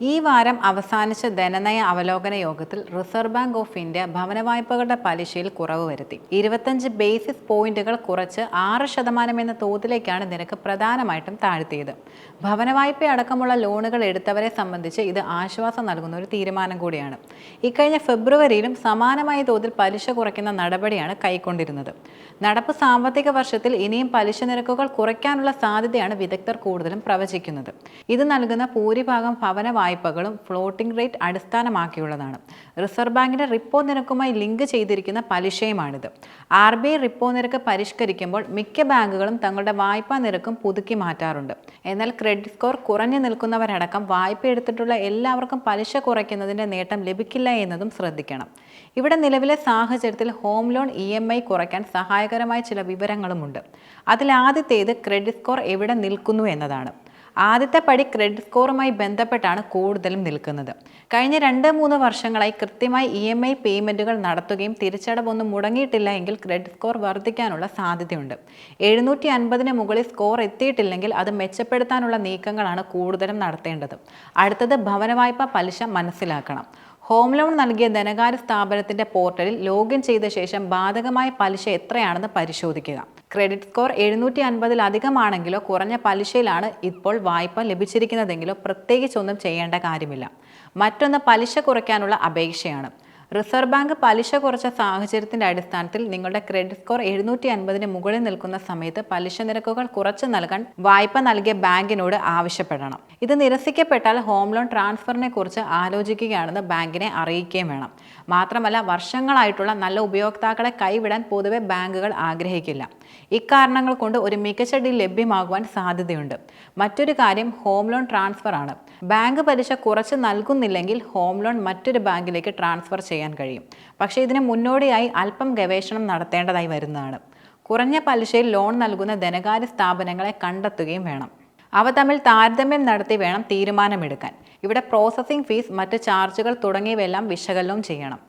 ഈ വാരം അവസാനിച്ച ധനനയ അവലോകന യോഗത്തിൽ റിസർവ് ബാങ്ക് ഓഫ് ഇന്ത്യ ഭവന വായ്പകളുടെ പലിശയിൽ കുറവ് വരുത്തി. ഇരുപത്തഞ്ച് ബേസിസ് പോയിന്റുകൾ കുറച്ച് ആറ് ശതമാനം എന്ന തോതിലേക്കാണ് നിരക്ക് പ്രധാനമായിട്ടും താഴ്ത്തിയത്. ഭവന വായ്പ അടക്കമുള്ള ലോണുകൾ എടുത്തവരെ സംബന്ധിച്ച് ഇത് ആശ്വാസം നൽകുന്ന ഒരു തീരുമാനം കൂടിയാണ്. ഇക്കഴിഞ്ഞ ഫെബ്രുവരിയിലും സമാനമായ തോതിൽ പലിശ കുറയ്ക്കുന്ന നടപടിയാണ് കൈക്കൊണ്ടിരുന്നത്. നടപ്പ് സാമ്പത്തിക വർഷത്തിൽ ഇനിയും പലിശ നിരക്കുകൾ കുറയ്ക്കാനുള്ള സാധ്യതയാണ് വിദഗ്ധർ കൂടുതലും പ്രവചിക്കുന്നത്. ഇത് നൽകുന്ന ഭൂരിഭാഗം ഭവന വായ്പകളും ഫ്ലോട്ടിംഗ് റേറ്റ് അടിസ്ഥാനമാക്കിയുള്ളതാണ്. റിസർവ് ബാങ്കിന്റെ റിപ്പോ നിരക്കുമായി ലിങ്ക് ചെയ്തിരിക്കുന്ന പലിശയുമാണിത്. ആർ ബി ഐ റിപ്പോ നിരക്ക് പരിഷ്കരിക്കുമ്പോൾ മിക്ക ബാങ്കുകളും തങ്ങളുടെ വായ്പാ നിരക്കും പുതുക്കി മാറ്റാറുണ്ട്. എന്നാൽ ക്രെഡിറ്റ് സ്കോർ കുറഞ്ഞു നിൽക്കുന്നവരടക്കം വായ്പ എടുത്തിട്ടുള്ള എല്ലാവർക്കും പലിശ കുറയ്ക്കുന്നതിന്റെ നേട്ടം ലഭിക്കില്ല എന്നതും ശ്രദ്ധിക്കണം. ഇവിടെ നിലവിലെ സാഹചര്യത്തിൽ home loan E M I കുറയ്ക്കാൻ സഹായകരമായ ചില വിവരങ്ങളുമുണ്ട്. അതിലാദ്യത്തേത് ക്രെഡിറ്റ് സ്കോർ എവിടെ നിൽക്കുന്നു എന്നതാണ്. ആദ്യത്തെ പടി ക്രെഡിറ്റ് സ്കോറുമായി ബന്ധപ്പെട്ടാണ് കൂടുതലും നിൽക്കുന്നത്. കഴിഞ്ഞ രണ്ട് മൂന്ന് വർഷങ്ങളായി കൃത്യമായി ഇ എം ഐ പേയ്മെന്റുകൾ നടത്തുകയും തിരിച്ചടവൊന്നും മുടങ്ങിയിട്ടില്ല എങ്കിൽ ക്രെഡിറ്റ് സ്കോർ വർദ്ധിക്കാനുള്ള സാധ്യതയുണ്ട്. എഴുന്നൂറ്റി അൻപതിന് മുകളിൽ സ്കോർ എത്തിയിട്ടില്ലെങ്കിൽ അത് മെച്ചപ്പെടുത്താനുള്ള നീക്കങ്ങളാണ് കൂടുതലും നടത്തേണ്ടത്. അടുത്തത് ഭവന വായ്പ പലിശ മനസ്സിലാക്കണം. ഹോം ലോൺ നൽകിയ ധനകാര്യ സ്ഥാപനത്തിന്റെ പോർട്ടലിൽ ലോഗിൻ ചെയ്ത ശേഷം ബാധകമായ പലിശ എത്രയാണെന്ന് പരിശോധിക്കുക. ക്രെഡിറ്റ് സ്കോർ എഴുന്നൂറ്റി അൻപതിലധികമാണെങ്കിലോ കുറഞ്ഞ പലിശയിലാണ് ഇപ്പോൾ വായ്പ ലഭിച്ചിരിക്കുന്നതെങ്കിലോ പ്രത്യേകിച്ചൊന്നും ചെയ്യേണ്ട കാര്യമില്ല. മറ്റൊന്ന് പലിശ കുറയ്ക്കാനുള്ള അപേക്ഷയാണ്. റിസർവ് ബാങ്ക് പലിശ കുറച്ച സാഹചര്യത്തിന്റെ അടിസ്ഥാനത്തിൽ നിങ്ങളുടെ ക്രെഡിറ്റ് സ്കോർ എഴുന്നൂറ്റി അൻപതിന് മുകളിൽ നിൽക്കുന്ന സമയത്ത് പലിശ നിരക്കുകൾ കുറച്ച് നൽകാൻ വായ്പ നൽകിയ ബാങ്കിനോട് ആവശ്യപ്പെടണം. ഇത് നിരസിക്കപ്പെട്ടാൽ ഹോം ലോൺ ട്രാൻസ്ഫറിനെ കുറിച്ച് ആലോചിക്കുകയാണെന്ന് ബാങ്കിനെ അറിയിക്കുകയും വേണം. മാത്രമല്ല വർഷങ്ങളായിട്ടുള്ള നല്ല ഉപയോക്താക്കളെ കൈവിടാൻ പൊതുവെ ബാങ്കുകൾ ആഗ്രഹിക്കില്ല. ഇക്കാരണങ്ങൾ കൊണ്ട് ഒരു മികച്ച ഡീൽ ലഭ്യമാകുവാൻ സാധ്യതയുണ്ട്. മറ്റൊരു കാര്യം ഹോം ലോൺ ട്രാൻസ്ഫർ ആണ് ബാങ്ക് പലിശ കുറച്ച് നൽകുന്നില്ലെങ്കിൽ ഹോം ലോൺ മറ്റൊരു ബാങ്കിലേക്ക് ട്രാൻസ്ഫർ ചെയ്യാൻ കഴിയും. പക്ഷേ ഇതിന് മുന്നോടിയായി അല്പം ഗവേഷണം നടത്തേണ്ടതായി വരുന്നതാണ്. കുറഞ്ഞ പലിശയിൽ ലോൺ നൽകുന്ന ധനകാര്യ സ്ഥാപനങ്ങളെ കണ്ടെത്തുകയും വേണം. അവ തമ്മിൽ താരതമ്യം നടത്തി വേണം തീരുമാനമെടുക്കാൻ. ഇവിടെ പ്രോസസ്സിംഗ് ഫീസ് മറ്റ് ചാർജുകൾ തുടങ്ങിയവയെല്ലാം വിശകലനം ചെയ്യണം.